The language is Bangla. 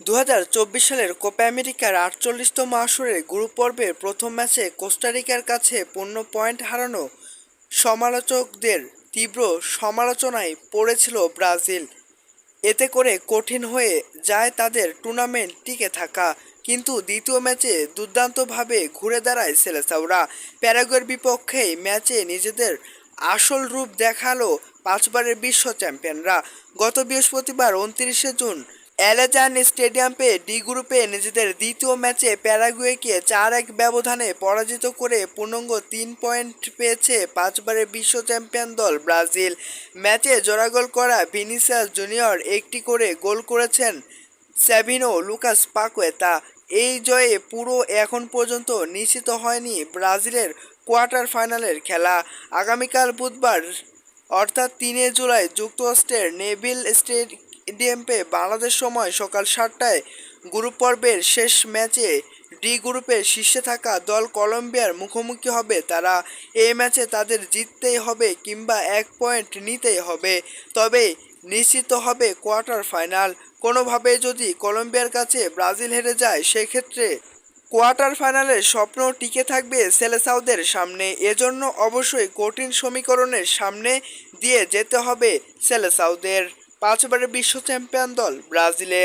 দু হাজার চব্বিশ সালের কোপা আমেরিকার আটচল্লিশতম আসরের গ্রুপ পর্বের প্রথম ম্যাচে কোস্টারিকার কাছে পূর্ণ পয়েন্ট হারানো সমালোচকদের তীব্র সমালোচনায় পড়েছিল ব্রাজিল। এতে করে কঠিন হয়ে যায় তাদের টুর্নামেন্ট টিকে থাকা। কিন্তু দ্বিতীয় ম্যাচে দুর্দান্তভাবে ঘুরে দাঁড়ায় সেলেসাওরা প্যারাগুয়ের বিপক্ষে ম্যাচে নিজেদের আসল রূপ দেখাল পাঁচবারের বিশ্ব চ্যাম্পিয়নরা। গত বৃহস্পতিবার উনত্রিশে জুন অ্যালেজান স্টেডিয়ামে ডি গ্রুপে নিজেদের দ্বিতীয় ম্যাচে প্যারাগুয়েকে চার এক ব্যবধানে পরাজিত করে পূর্ণাঙ্গ তিন পয়েন্ট পেয়েছে পাঁচবারের বিশ্ব চ্যাম্পিয়ন দল ব্রাজিল। ম্যাচে জোড়াগোল করা ভিনিসিয়াস জুনিয়র একটি করে গোল করেছেন স্যাভিনো লুকাস পাকুয়েতা। এই জয়ে পুরো এখন পর্যন্ত নিশ্চিত হয়নি ব্রাজিলের কোয়ার্টার ফাইনালের খেলা। আগামীকাল বুধবার, অর্থাৎ তিনে জুলাই, যুক্তরাষ্ট্রের নেভিল স্টেডিয়ামে বাংলাদেশ সময় সকাল সাতটায় গ্রুপ পর্বের শেষ ম্যাচে ডি গ্রুপের শীর্ষে থাকা দল কলম্বিয়ার মুখোমুখি হবে। তারা এই ম্যাচে তাদের জিততেই হবে কিংবা এক পয়েন্ট নিতেই হবে। তবে নিশ্চিত হবে কোয়ার্টার ফাইনাল। কোনোভাবে যদি কলম্বিয়ার কাছে ব্রাজিল হেরে যায়, সেক্ষেত্রে কোয়ার্টার ফাইনালের স্বপ্ন টিকে থাকবে সেলেসাওদের সামনে। এজন্য অবশ্যই কঠিন সমীকরণের সামনে দিয়ে যেতে হবে সেলেসাওদের পাঁচবারের বিশ্ব চ্যাম্পিয়ন দল ব্রাজিলের